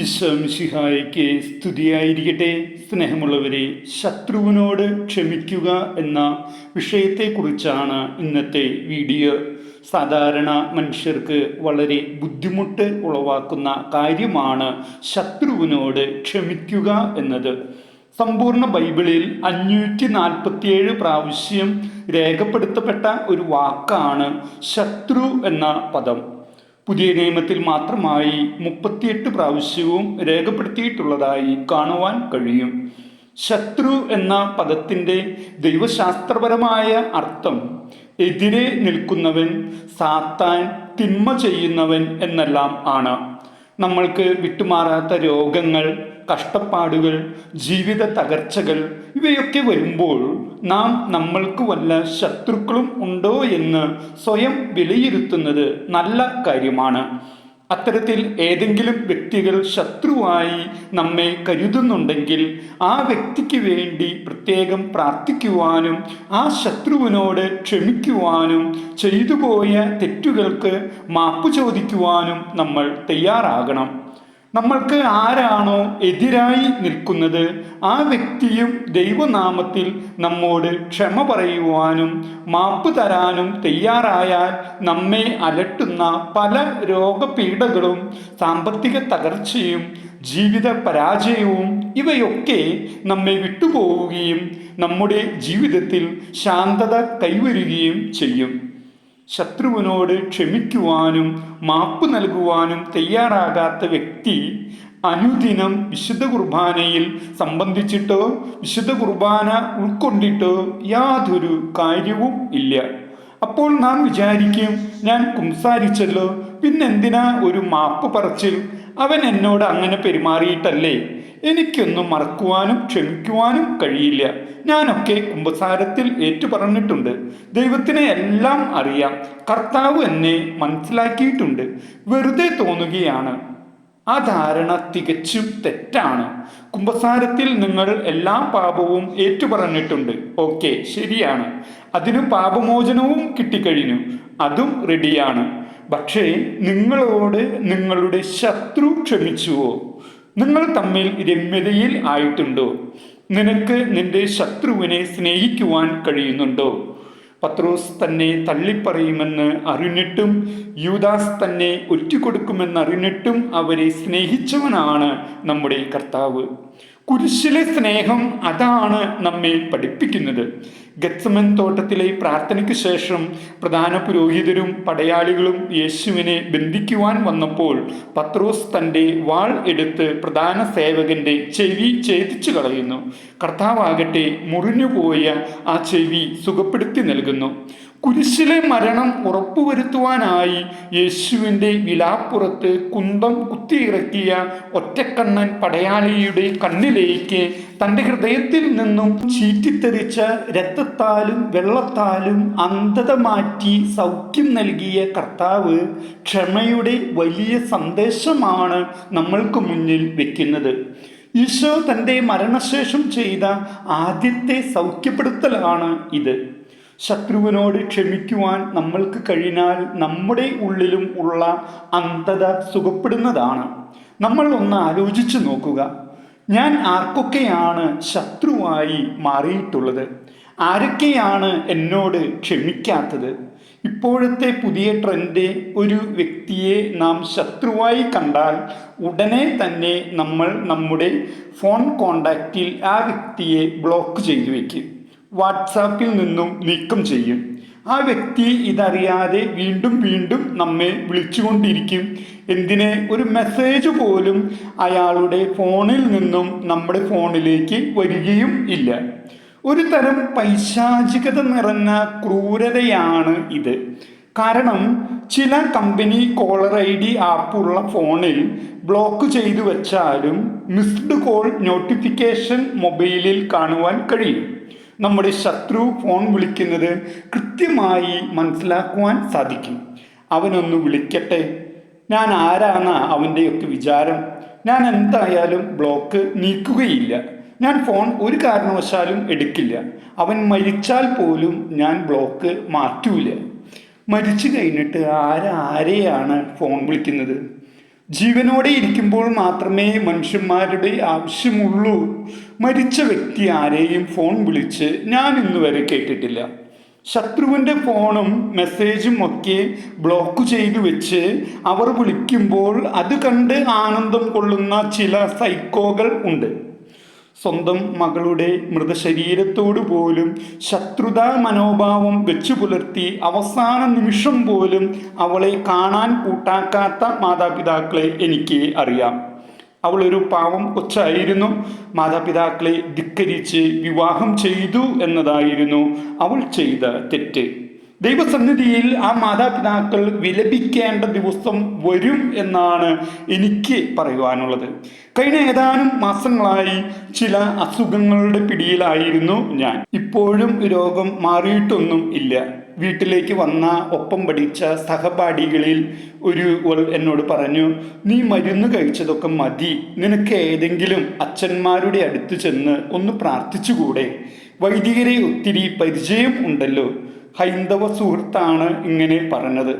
ഈശ്വംശിഹായ്ക്ക് സ്തുതിയായിരിക്കട്ടെ. സ്നേഹമുള്ളവരെ ശത്രുവിനോട് ക്ഷമിക്കുക എന്ന വിഷയത്തെക്കുറിച്ചാണ് ഇന്നത്തെ വീഡിയോ. സാധാരണ മനുഷ്യർക്ക് വളരെ ബുദ്ധിമുട്ട് ഉളവാക്കുന്ന കാര്യമാണ് ശത്രുവിനോട് ക്ഷമിക്കുക എന്നത്. സമ്പൂർണ ബൈബിളിൽ അഞ്ഞൂറ്റി നാൽപ്പത്തിയേഴ് പ്രാവശ്യം രേഖപ്പെടുത്തപ്പെട്ട ഒരു വാക്കാണ് ശത്രു എന്ന പദം. പുതിയ നിയമത്തിൽ മാത്രമായി മുപ്പത്തിയെട്ട് പ്രാവശ്യവും രേഖപ്പെടുത്തിയിട്ടുള്ളതായി കാണുവാൻ കഴിയും. ശത്രു എന്ന പദത്തിന്റെ ദൈവശാസ്ത്രപരമായ അർത്ഥം എതിരെ നിൽക്കുന്നവൻ സാത്താൻ തിന്മ ചെയ്യുന്നവൻ എന്നെല്ലാം ആണ്. നമ്മൾക്ക് വിട്ടുമാറാത്ത രോഗങ്ങൾ കഷ്ടപ്പാടുകൾ ജീവിത തകർച്ചകൾ ഇവയൊക്കെ വരുമ്പോൾ നാം നമ്മൾക്ക് വല്ല ശത്രുക്കളും ഉണ്ടോ എന്ന് സ്വയം വിലയിരുത്തുന്നത് നല്ല കാര്യമാണ്. അത്തരത്തിൽ ഏതെങ്കിലും വ്യക്തികൾ ശത്രുവായി നമ്മെ കരുതുന്നുണ്ടെങ്കിൽ ആ വ്യക്തിക്ക് വേണ്ടി പ്രത്യേകം പ്രാർത്ഥിക്കുവാനും ആ ശത്രുവിനോട് ക്ഷമിക്കുവാനും ചെയ്തു പോയ തെറ്റുകൾക്ക് മാപ്പ് ചോദിക്കുവാനും നമ്മൾ തയ്യാറാകണം. നമ്മൾക്ക് ആരാണോ എതിരായി നിൽക്കുന്നത് ആ വ്യക്തിയും ദൈവനാമത്തിൽ നമ്മോട് ക്ഷമ പറയുവാനും മാപ്പ് തരാനും തയ്യാറായാൽ നമ്മെ അലട്ടുന്ന പല രോഗപീഠകളും സാമ്പത്തിക തകർച്ചയും ജീവിത പരാജയവും ഇവയൊക്കെ നമ്മെ വിട്ടുപോവുകയും നമ്മുടെ ജീവിതത്തിൽ ശാന്തത കൈവരുകയും ചെയ്യും. ശത്രുവിനോട് ക്ഷമിക്കുവാനും മാപ്പ് നൽകുവാനും തയ്യാറാകാത്ത വ്യക്തി അനുദിനം വിശുദ്ധ കുർബാനയിൽ സംബന്ധിച്ചിട്ടോ വിശുദ്ധ കുർബാന ഉൾക്കൊണ്ടിട്ടോ യാതൊരു കാര്യവും ഇല്ല. അപ്പോൾ നാം വിചാരിക്കും ഞാൻ കുംസാരിച്ചല്ലോ പിന്നെന്തിനാ ഒരു മാപ്പ് പറച്ചിൽ? അവൻ എന്നോട് അങ്ങനെ പെരുമാറിയിട്ടല്ലേ? എനിക്കൊന്നും മറക്കുവാനും ക്ഷമിക്കുവാനും കഴിയില്ല. ഞാനൊക്കെ കുംഭസാരത്തിൽ ഏറ്റു പറഞ്ഞിട്ടുണ്ട് ദൈവത്തിനെ എല്ലാം അറിയാം. കർത്താവ് എന്നെ മനസ്സിലാക്കിയിട്ടുണ്ട്. വെറുതെ തോന്നുകയാണ്. ആ ധാരണ തികച്ചും തെറ്റാണ്. കുംഭസാരത്തിൽ നിങ്ങൾ എല്ലാ പാപവും ഏറ്റുപറഞ്ഞിട്ടുണ്ട്. ഓക്കെ ശരിയാണ്. അതിനു പാപമോചനവും കിട്ടിക്കഴിഞ്ഞു. അതും റെഡിയാണ് പക്ഷേ നിങ്ങളോട് നിങ്ങളുടെ ശത്രു ക്ഷമിച്ചുവോ? നിങ്ങൾ തമ്മിൽ രമ്യതയിൽ ആയിട്ടുണ്ടോ? നിനക്ക് നിന്റെ ശത്രുവിനെ സ്നേഹിക്കുവാൻ കഴിയുന്നുണ്ടോ? പത്രോസ് തന്നെ തള്ളിപ്പറയുമെന്ന് അറിഞ്ഞിട്ടും യൂദാസ് തന്നെ ഒറ്റുകൊടുക്കുമെന്ന് അറിഞ്ഞിട്ടും അവരെ സ്നേഹിച്ചവനാണ് നമ്മുടെ കർത്താവ്. കുരിശിലെ സ്നേഹം അതാണ് നമ്മെ പഠിപ്പിക്കുന്നത്. ഗത്സമൻ തോട്ടത്തിലെ പ്രാർത്ഥനയ്ക്ക് ശേഷം പ്രധാന പുരോഹിതരും പടയാളികളും യേശുവിനെ ബന്ധിക്കുവാൻ വന്നപ്പോൾ പത്രോസ് തന്റെ വാൾ എടുത്ത് പ്രധാന സേവകന്റെ ചെവി ഛേദിച്ചു കളയുന്നു. കർത്താവാകട്ടെ മുറിഞ്ഞുപോയ ആ ചെവി സുഖപ്പെടുത്തി നൽകുന്നു. കുരിശിലെ മരണം ഉറപ്പുവരുത്തുവാനായി യേശുവിന്റെ വിലാപ്പുറത്ത് കുന്തം കുത്തിയിറക്കിയ ഒറ്റക്കണ്ണൻ പടയാളിയുടെ കണ്ണിലേക്ക് തന്റെ ഹൃദയത്തിൽ നിന്നും ചീറ്റിത്തെറിച്ച രക്തത്താലും വെള്ളത്താലും അന്ധത മാറ്റി സൗഖ്യം നൽകിയ കർത്താവ് ക്ഷമയുടെ വലിയ സന്ദേശമാണ് നമ്മൾക്ക് മുന്നിൽ വെക്കുന്നത്. ഈശോ തന്റെ മരണശേഷം ചെയ്ത ആദ്യത്തെ സൗഖ്യപ്പെടുത്തലാണ് ഇത്. ശത്രുവിനോട് ക്ഷമിക്കുവാൻ നമ്മൾക്ക് കഴിഞ്ഞാൽ നമ്മുടെ ഉള്ളിലും ഉള്ള അന്ധത സുഖപ്പെടുന്നതാണ്. നമ്മൾ ഒന്ന് ആലോചിച്ചു നോക്കുക. ഞാൻ ആർക്കൊക്കെയാണ് ശത്രുവായി മാറിയിട്ടുള്ളത്? ആരൊക്കെയാണ് എന്നോട് ക്ഷമിക്കാത്തത്? ഇപ്പോഴത്തെ പുതിയ ട്രെൻഡ് ഒരു വ്യക്തിയെ നാം ശത്രുവായി കണ്ടാൽ ഉടനെ തന്നെ നമ്മൾ നമ്മുടെ ഫോൺ കോണ്ടാക്റ്റിൽ ആ വ്യക്തിയെ ബ്ലോക്ക് ചെയ്തു വയ്ക്കും വാട്സാപ്പിൽ നിന്നും നീക്കം ചെയ്യും. ആ വ്യക്തി ഇതറിയാതെ വീണ്ടും വീണ്ടും നമ്മെ വിളിച്ചുകൊണ്ടിരിക്കും. എന്തിന്? ഒരു മെസ്സേജ് പോലും അയാളുടെ ഫോണിൽ നിന്നും നമ്മുടെ ഫോണിലേക്ക് വരികയും ഇല്ല. ഒരു തരം പൈശാചികത നിറഞ്ഞ ക്രൂരതയാണ് ഇത്. കാരണം ചില കമ്പനി കോളർ ഐ ഡി ആപ്പുള്ള ഫോണിൽ ബ്ലോക്ക് ചെയ്തു വെച്ചാലും മിസ്ഡ് കോൾ നോട്ടിഫിക്കേഷൻ മൊബൈലിൽ കാണുവാൻ കഴിയും. നമ്മുടെ ശത്രു ഫോൺ വിളിക്കുന്നത് കൃത്യമായി മനസ്സിലാക്കുവാൻ സാധിക്കും. അവനൊന്ന് വിളിക്കട്ടെ. ഞാൻ ആരാണ് അവന്റെയൊക്കെ വിചാരം. ഞാൻ എന്തായാലും ബ്ലോക്ക് നീക്കുകയില്ല. ഞാൻ ഫോൺ ഒരു കാരണവശാലും എടുക്കില്ല. അവൻ മരിച്ചാൽ പോലും ഞാൻ ബ്ലോക്ക് മാറ്റൂല. മരിച്ചു കഴിഞ്ഞിട്ട് ആരാരെയാണ് ഫോൺ വിളിക്കുന്നത്? ജീവനോടെ ഇരിക്കുമ്പോൾ മാത്രമേ മനുഷ്യന്മാരുടെ ആവശ്യമുള്ളൂ. മരിച്ച വ്യക്തി ആരെയും ഫോൺ വിളിച്ച് ഞാൻ ഇന്നുവരെ കേട്ടിട്ടില്ല. ശത്രുവിന്റെ ഫോണും മെസ്സേജും ഒക്കെ ബ്ലോക്ക് ചെയ്തു വെച്ച് അവർ വിളിക്കുമ്പോൾ അത് കണ്ട് ആനന്ദം കൊള്ളുന്ന ചില സൈക്കോകൾ ഉണ്ട്. സ്വന്തം മകളുടെ മൃതശരീരത്തോടു പോലും ശത്രുതാ മനോഭാവം വെച്ചു പുലർത്തി അവസാന നിമിഷം പോലും അവളെ കാണാൻ കൂട്ടാക്കാത്ത മാതാപിതാക്കളെ എനിക്ക് അറിയാം. അവളൊരു പാവം കൊച്ചായിരുന്നു. മാതാപിതാക്കളെ ധിക്കരിച്ച് വിവാഹം ചെയ്തു എന്നതായിരുന്നു അവൾ ചെയ്ത തെറ്റ്. ദൈവസന്നിധിയിൽ ആ മാതാപിതാക്കൾ വിലപിക്കേണ്ട ദിവസം വരും എന്നാണ് എനിക്ക് പറയുവാനുള്ളത്. കഴിഞ്ഞ ഏതാനും മാസങ്ങളായി ചില അസുഖങ്ങളുടെ പിടിയിലായിരുന്നു ഞാൻ. ഇപ്പോഴും രോഗം മാറിയിട്ടൊന്നും ഇല്ല. വീട്ടിലേക്ക് വന്ന ഒപ്പം പഠിച്ച സഹപാഠികളിൽ ഒരു എന്നോട് പറഞ്ഞു നീ മരുന്ന് കഴിച്ചതൊക്കെ മതി. നിനക്ക് ഏതെങ്കിലും അച്ഛന്മാരുടെ അടുത്ത് ചെന്ന് ഒന്ന് പ്രാർത്ഥിച്ചുകൂടെ? വൈദികരെ ഒത്തിരി പരിചയം ഉണ്ടല്ലോ. ഹൈന്ദവ സുഹൃത്താണ് ഇങ്ങനെ പറഞ്ഞത്.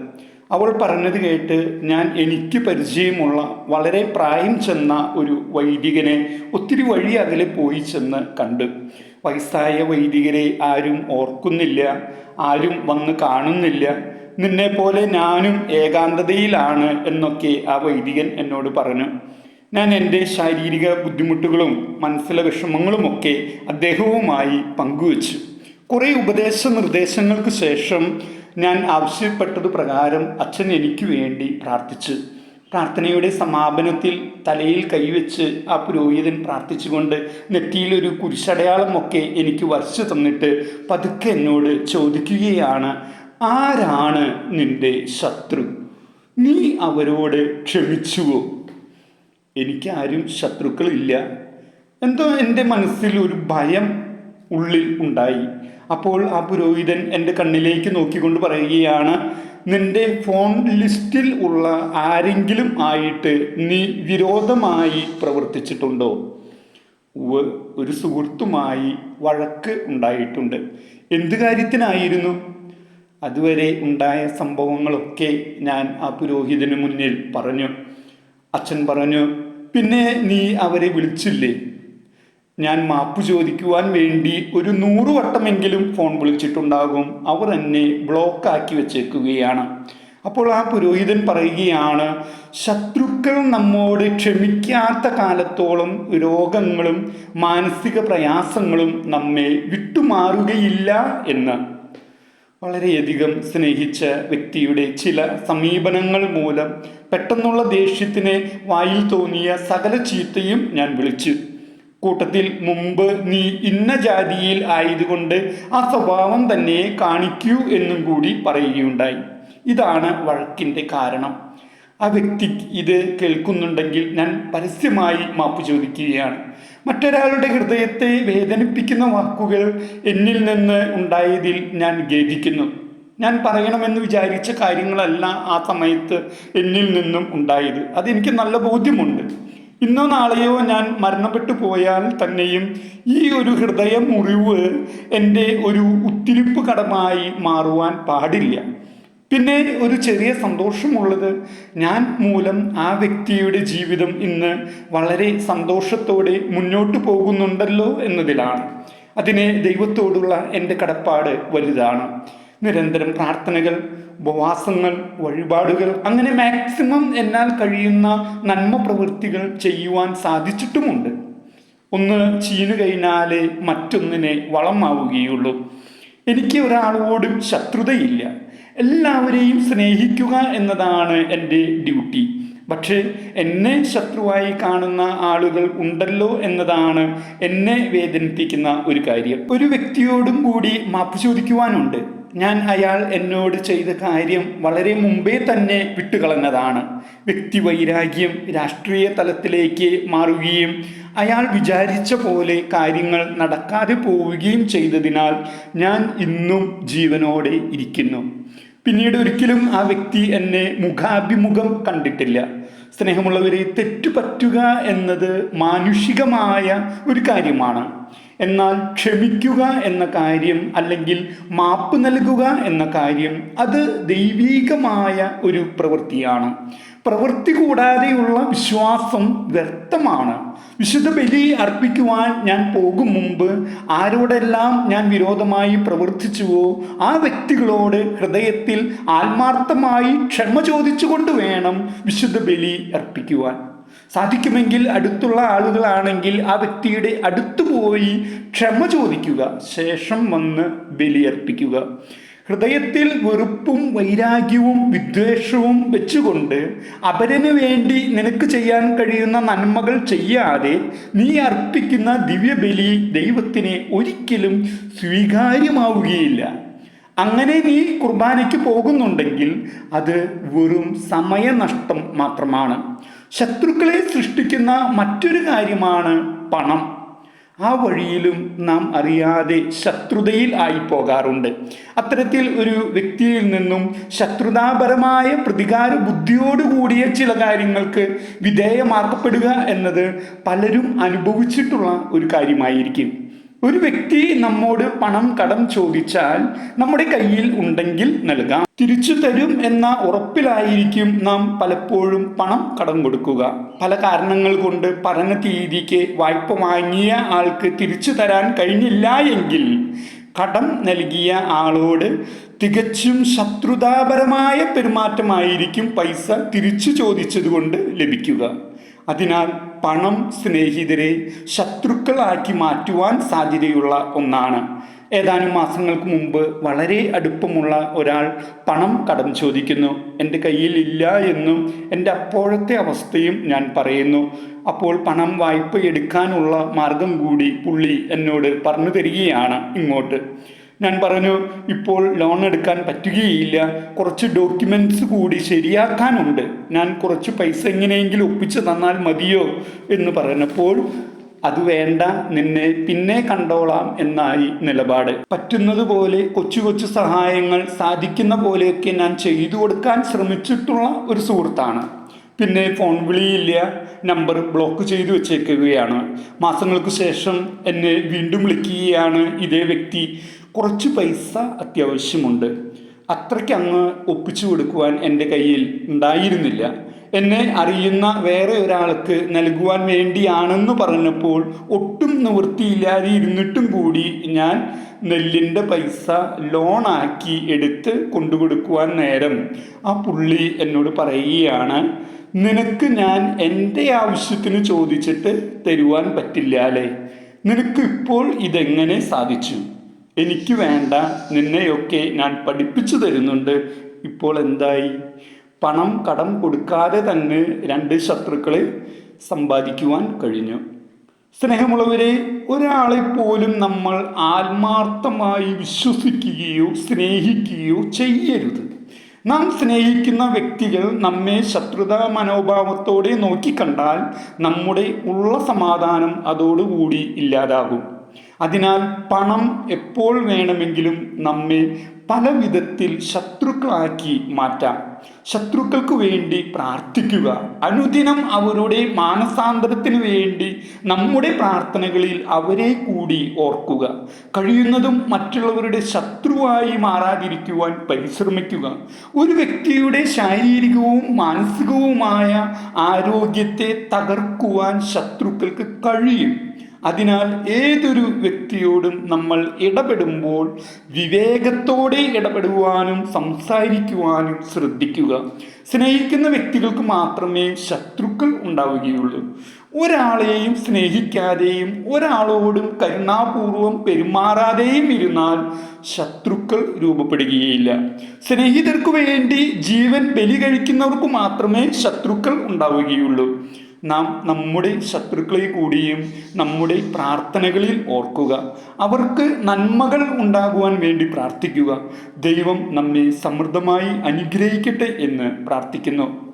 അവൾ പറഞ്ഞത് കേട്ട് ഞാൻ എനിക്ക് പരിചയമുള്ള വളരെ പ്രായം ചെന്ന ഒരു വൈദികനെ ഒത്തിരി വഴി അകലെ പോയി ചെന്ന് കണ്ടു. വയസ്സായ വൈദികരെ ആരും ഓർക്കുന്നില്ല ആരും വന്ന് കാണുന്നില്ല. നിന്നെ പോലെ ഞാനും ഏകാന്തതയിലാണ് എന്നൊക്കെ ആ വൈദികൻ എന്നോട് പറഞ്ഞു. ഞാൻ എന്റെ ശാരീരിക ബുദ്ധിമുട്ടുകളും മനസ്സിലെ വിഷമങ്ങളുമൊക്കെ അദ്ദേഹവുമായി പങ്കുവച്ചു. കുറേ ഉപദേശ നിർദ്ദേശങ്ങൾക്ക് ശേഷം ഞാൻ ആവശ്യപ്പെട്ടത് പ്രകാരം അച്ഛൻ എനിക്ക് വേണ്ടി പ്രാർത്ഥിച്ചു. പ്രാർത്ഥനയുടെ സമാപനത്തിൽ തലയിൽ കൈവച്ച് ആ പുരോഹിതൻ പ്രാർത്ഥിച്ചുകൊണ്ട് നെറ്റിയിലൊരു കുരിശടയാളമൊക്കെ എനിക്ക് വരച്ചു തന്നിട്ട് പതുക്കെ എന്നോട് ചോദിക്കുകയാണ് ആരാണ് നിന്റെ ശത്രു? നീ അവരോട് ക്ഷമിച്ചുവോ? എനിക്കാരും ശത്രുക്കളില്ല. എന്തോ എന്റെ മനസ്സിൽ ഒരു ഭയം ഉള്ളിൽ ഉണ്ടായി. അപ്പോൾ ആ പുരോഹിതൻ എന്റെ കണ്ണിലേക്ക് നോക്കിക്കൊണ്ട് പറയുകയാണ് നിന്റെ ഫോൺ ലിസ്റ്റിൽ ഉള്ള ആരെങ്കിലും ആയിട്ട് നീ വിരോധമായി പ്രവർത്തിച്ചിട്ടുണ്ടോ? ഒരു സുഹൃത്തുമായി വഴക്ക് ഉണ്ടായിട്ടുണ്ട്. എന്ത് കാര്യത്തിനായിരുന്നു? അതുവരെ ഉണ്ടായ സംഭവങ്ങളൊക്കെ ഞാൻ ആ പുരോഹിതന് മുന്നിൽ പറഞ്ഞു. അച്ഛൻ പറഞ്ഞു പിന്നെ നീ അവരെ വിളിച്ചില്ലേ? ഞാൻ മാപ്പ് ചോദിക്കുവാൻ വേണ്ടി ഒരു നൂറ് വട്ടമെങ്കിലും ഫോൺ വിളിച്ചിട്ടുണ്ടാകും. അവർ എന്നെ ബ്ലോക്കാക്കി വെച്ചേക്കുകയാണ്. അപ്പോൾ ആ പുരോഹിതൻ പറയുകയാണ് ശത്രുക്കൾ നമ്മോട് ക്ഷമിക്കാത്ത കാലത്തോളം രോഗങ്ങളും മാനസിക പ്രയാസങ്ങളും നമ്മെ വിട്ടുമാറുകയില്ല എന്ന്. വളരെയധികം സ്നേഹിച്ച വ്യക്തിയുടെ ചില സമീപനങ്ങൾ മൂലം പെട്ടെന്നുള്ള ദേഷ്യത്തിന് വായിൽ തോന്നിയ സകല ചീത്തയും ഞാൻ വിളിച്ചു. കൂട്ടത്തിൽ മുമ്പ് നീ ഇന്ന ജാതിയിൽ ആയതുകൊണ്ട് ആ സ്വഭാവം തന്നെ കാണിക്കൂ എന്നും കൂടി പറയുകയുണ്ടായി. ഇതാണ് വഴക്കിന്റെ കാരണം. ആ വ്യക്തി ഇത് കേൾക്കുന്നുണ്ടെങ്കിൽ ഞാൻ പരസ്യമായി മാപ്പ് ചോദിക്കുകയാണ്. മറ്റൊരാളുടെ ഹൃദയത്തെ വേദനിപ്പിക്കുന്ന വാക്കുകൾ എന്നിൽ നിന്ന് ഉണ്ടായതിൽ ഞാൻ ഖേദിക്കുന്നു. ഞാൻ പറയണമെന്ന് വിചാരിച്ച കാര്യങ്ങളല്ല ആ സമയത്ത് എന്നിൽ നിന്നും ഉണ്ടായത്. അതെനിക്ക് നല്ല ബോധ്യമുണ്ട്. ഇന്നോ നാളെയോ ഞാൻ മരണപ്പെട്ടു പോയാൽ തന്നെയും ഈ ഒരു ഹൃദയ മുറിവ് എന്റെ ഒരു ഉത്തിരിപ്പ് കടമായി മാറുവാൻ പാടില്ല. പിന്നെ ഒരു ചെറിയ സന്തോഷമുള്ളത് ഞാൻ മൂലം ആ വ്യക്തിയുടെ ജീവിതം ഇന്ന് വളരെ സന്തോഷത്തോടെ മുന്നോട്ട് പോകുന്നുണ്ടല്ലോ എന്നതിലാണ്. അതിനെ ദൈവത്തോടുള്ള എന്റെ കടപ്പാട് വലുതാണ്. നിരന്തരം പ്രാർത്ഥനകൾ ഉപവാസങ്ങൾ വഴിപാടുകൾ അങ്ങനെ മാക്സിമം എന്നാൽ കഴിയുന്ന നന്മ പ്രവൃത്തികൾ ചെയ്യുവാൻ സാധിച്ചിട്ടുമുണ്ട്. ഒന്ന് ചീനു കഴിഞ്ഞാലേ മറ്റൊന്നിനെ വളമാവുകയുള്ളൂ. എനിക്ക് ഒരാളോടും ശത്രുതയില്ല. എല്ലാവരെയും സ്നേഹിക്കുക എന്നതാണ് എന്റെ ഡ്യൂട്ടി. പക്ഷേ എന്നെ ശത്രുവായി കാണുന്ന ആളുകൾ ഉണ്ടല്ലോ എന്നതാണ് എന്നെ വേദനിപ്പിക്കുന്ന ഒരു കാര്യം. ഒരു വ്യക്തിയോടും കൂടി മാപ്പ് ചോദിക്കുവാനുണ്ട്. ഞാൻ അയാൾ എന്നോട് ചെയ്ത കാര്യം വളരെ മുമ്പേ തന്നെ വിട്ടുകളഞ്ഞതാണ്. വ്യക്തി വൈരാഗ്യം രാഷ്ട്രീയ തലത്തിലേക്ക് മാറുകയും അയാൾ വിചാരിച്ച പോലെ കാര്യങ്ങൾ നടക്കാതെ പോവുകയും ചെയ്തതിനാൽ ഞാൻ ഇന്നും ജീവനോടെ ഇരിക്കുന്നു. പിന്നീട് ഒരിക്കലും ആ വ്യക്തി എന്നെ മുഖാഭിമുഖം കണ്ടിട്ടില്ല. സ്നേഹമുള്ളവരെ തെറ്റുപറ്റുക എന്നത് മാനുഷികമായ ഒരു കാര്യമാണ്. എന്നാൽ ക്ഷമിക്കുക എന്ന കാര്യം അല്ലെങ്കിൽ മാപ്പ് നൽകുക എന്ന കാര്യം അത് ദൈവീകമായ ഒരു പ്രവൃത്തിയാണ്. പ്രവൃത്തി കൂടാതെയുള്ള വിശ്വാസം വ്യർത്ഥമാണ്. വിശുദ്ധ ബലി അർപ്പിക്കുവാൻ ഞാൻ പോകും മുമ്പ് ആരോടെല്ലാം ഞാൻ വിരോധമായി പ്രവർത്തിച്ചുവോ ആ വ്യക്തികളോട് ഹൃദയത്തിൽ ആത്മാർത്ഥമായി ക്ഷമ ചോദിച്ചുകൊണ്ട് വേണം വിശുദ്ധ ബലി അർപ്പിക്കുവാൻ. സാധിക്കുമെങ്കിൽ അടുത്തുള്ള ആളുകളാണെങ്കിൽ ആ വ്യക്തിയുടെ അടുത്തു പോയി ക്ഷമ ചോദിക്കുക ശേഷം വന്ന് ബലിയർപ്പിക്കുക. ഹൃദയത്തിൽ വെറുപ്പും വൈരാഗ്യവും വിദ്വേഷവും വെച്ചുകൊണ്ട് അപരന് വേണ്ടി നിനക്ക് ചെയ്യാൻ കഴിയുന്ന നന്മകൾ ചെയ്യാതെ നീ അർപ്പിക്കുന്ന ദിവ്യബലി ദൈവത്തിന് ഒരിക്കലും സ്വീകാര്യമാവുകയില്ല. അങ്ങനെ നീ കുർബാനയ്ക്ക് പോകുന്നുണ്ടെങ്കിൽ അത് വെറും സമയനഷ്ടം മാത്രമാണ്. ശത്രുക്കളെ സൃഷ്ടിക്കുന്ന മറ്റൊരു കാര്യമാണ് പണം. ആ വഴിയിലും നാം അറിയാതെ ശത്രുതയിൽ ആയി പോകാറുണ്ട് അത്തരത്തിൽ ഒരു വ്യക്തിയിൽ നിന്നും ശത്രുതാപരമായ പ്രതികാര ബുദ്ധിയോടുകൂടിയ ചില കാര്യങ്ങൾക്ക് വിധേയമാക്കപ്പെടുക എന്നത് പലരും അനുഭവിച്ചിട്ടുള്ള ഒരു കാര്യമായിരിക്കും. ഒരു വ്യക്തി നമ്മോട് പണം കടം ചോദിച്ചാൽ നമ്മുടെ കയ്യിൽ ഉണ്ടെങ്കിൽ നൽകാം. തിരിച്ചു തരും എന്ന ഉറപ്പിലായിരിക്കും നാം പലപ്പോഴും പണം കടം കൊടുക്കുക. പല കാരണങ്ങൾ കൊണ്ട് പറഞ്ഞ തീയതിക്ക് വായ്പ വാങ്ങിയ ആൾക്ക് തിരിച്ചു തരാൻ കഴിഞ്ഞില്ല എങ്കിൽ കടം നൽകിയ ആളോട് തികച്ചും ശത്രുതാപരമായ പെരുമാറ്റമായിരിക്കും പൈസ തിരിച്ചു ചോദിച്ചതുകൊണ്ട് ലഭിക്കുക. അതിനാൽ പണം സ്നേഹിതരെ ശത്രുക്കളാക്കി മാറ്റുവാൻ സാധ്യതയുള്ള ഒന്നാണ്. ഏതാനും മാസങ്ങൾക്ക് മുമ്പ് വളരെ അടുപ്പമുള്ള ഒരാൾ പണം കടം ചോദിക്കുന്നു. എന്റെ കയ്യിൽ ഇല്ല എന്നും എന്റെ അപ്പോഴത്തെ അവസ്ഥയും ഞാൻ പറയുന്നു. അപ്പോൾ പണം വായ്പ എടുക്കാനുള്ള മാർഗം കൂടി പുള്ളി എന്നോട് പറഞ്ഞു തരികയാണ് ഇങ്ങോട്ട്. ഞാൻ പറഞ്ഞു ഇപ്പോൾ ലോൺ എടുക്കാൻ പറ്റുകയില്ല. കുറച്ച് ഡോക്യുമെന്റ്സ് കൂടി ശരിയാക്കാനുണ്ട്. ഞാൻ കുറച്ച് പൈസ എങ്ങനെയെങ്കിലും ഒപ്പിച്ച് തന്നാൽ മതിയോ? എന്ന് പറഞ്ഞപ്പോൾ അത് വേണ്ട. നിന്നെ പിന്നെ കണ്ടോളാം എന്നായി നിലപാട്. പറ്റുന്നത് പോലെ കൊച്ചു കൊച്ചു സഹായങ്ങൾ സാധിക്കുന്ന പോലെയൊക്കെ ഞാൻ ചെയ്തു കൊടുക്കാൻ ശ്രമിച്ചിട്ടുള്ള ഒരു സുഹൃത്താണ്. പിന്നെ ഫോൺ വിളിയില്ല. നമ്പർ ബ്ലോക്ക് ചെയ്തു വെച്ചേക്കുകയാണ്. മാസങ്ങൾക്ക് ശേഷം എന്നെ വീണ്ടും വിളിക്കുകയാണ് ഇതേ വ്യക്തി. കുറച്ച് പൈസ അത്യാവശ്യമുണ്ട്. അത്രയ്ക്ക് അങ്ങ് ഒപ്പിച്ചു കൊടുക്കുവാൻ എന്റെ കയ്യിൽ ഉണ്ടായിരുന്നില്ല. എന്നെ അറിയുന്ന വേറെ ഒരാൾക്ക് നൽകുവാൻ വേണ്ടിയാണെന്ന് പറഞ്ഞപ്പോൾ ഒട്ടും നിവൃത്തിയില്ലാതെ ഇരുന്നിട്ടും കൂടി ഞാൻ നെല്ലിന്റെ പൈസ ലോണാക്കി എടുത്ത് കൊണ്ടുകൊടുക്കുവാൻ നേരം ആ പുള്ളി എന്നോട് പറയുകയാണ് നിനക്ക് ഞാൻ എന്റെ ആവശ്യത്തിന് ചോദിച്ചിട്ട് തരുവാൻ പറ്റില്ല അല്ലേ? നിനക്ക് ഇപ്പോൾ ഇതെങ്ങനെ സാധിച്ചു? എനിക്ക് വേണ്ട നിന്നെയൊക്കെ ഞാൻ പഠിപ്പിച്ചു തരുന്നുണ്ട്. ഇപ്പോൾ എന്തായി? പണം കടം കൊടുക്കാതെ തന്നെ രണ്ട് ശത്രുക്കളെ സമ്പാദിക്കുവാൻ കഴിഞ്ഞു. സ്നേഹമുള്ളവരെ ഒരാളെ പോലും നമ്മൾ ആത്മാർത്ഥമായി വിശ്വസിക്കുകയോ സ്നേഹിക്കുകയോ ചെയ്യരുത്. നാം സ്നേഹിക്കുന്ന വ്യക്തികൾ നമ്മെ ശത്രുതാ മനോഭാവത്തോടെ നോക്കിക്കണ്ടാൽ നമ്മുടെ ഉള്ള സമാധാനം അതോടുകൂടി ഇല്ലാതാകും. അതിനാൽ പണം എപ്പോൾ വേണമെങ്കിലും നമ്മെ പല വിധത്തിൽ ശത്രുക്കളാക്കി മാറ്റാം. ശത്രുക്കൾക്ക് വേണ്ടി പ്രാർത്ഥിക്കുക. അനുദിനം അവരുടെ മാനസാന്തരത്തിന് വേണ്ടി നമ്മുടെ പ്രാർത്ഥനകളിൽ അവരെ കൂടി ഓർക്കുക. കഴിയുന്നതും മറ്റുള്ളവരുടെ ശത്രുവായി മാറാതിരിക്കുവാൻ പരിശ്രമിക്കുക. ഒരു വ്യക്തിയുടെ ശാരീരികവും മാനസികവുമായ ആരോഗ്യത്തെ തകർക്കുവാൻ ശത്രുക്കൾക്ക് കഴിയും. അതിനാൽ ഏതൊരു വ്യക്തിയോടും നമ്മൾ ഇടപെടുമ്പോൾ വിവേകത്തോടെ ഇടപെടുവാനും സംസാരിക്കുവാനും ശ്രദ്ധിക്കുക. സ്നേഹിക്കുന്ന വ്യക്തികൾക്ക് മാത്രമേ ശത്രുക്കൾ ഉണ്ടാവുകയുള്ളൂ. ഒരാളെയും സ്നേഹിക്കാതെയും ഒരാളോടും കരുണാപൂർവം പെരുമാറാതെയും ഇരുന്നാൽ ശത്രുക്കൾ രൂപപ്പെടുകയില്ല. സ്നേഹിതർക്കു വേണ്ടി ജീവൻ ബലി കഴിക്കുന്നവർക്ക് മാത്രമേ ശത്രുക്കൾ ഉണ്ടാവുകയുള്ളൂ. നാം നമ്മുടെ ശത്രുക്കളെ കൂടിയും നമ്മുടെ പ്രാർത്ഥനകളിൽ ഓർക്കുക. അവർക്ക് നന്മകൾ ഉണ്ടാകുവാൻ വേണ്ടി പ്രാർത്ഥിക്കുക. ദൈവം നമ്മെ സമൃദ്ധമായി അനുഗ്രഹിക്കട്ടെ എന്ന് പ്രാർത്ഥിക്കുന്നു.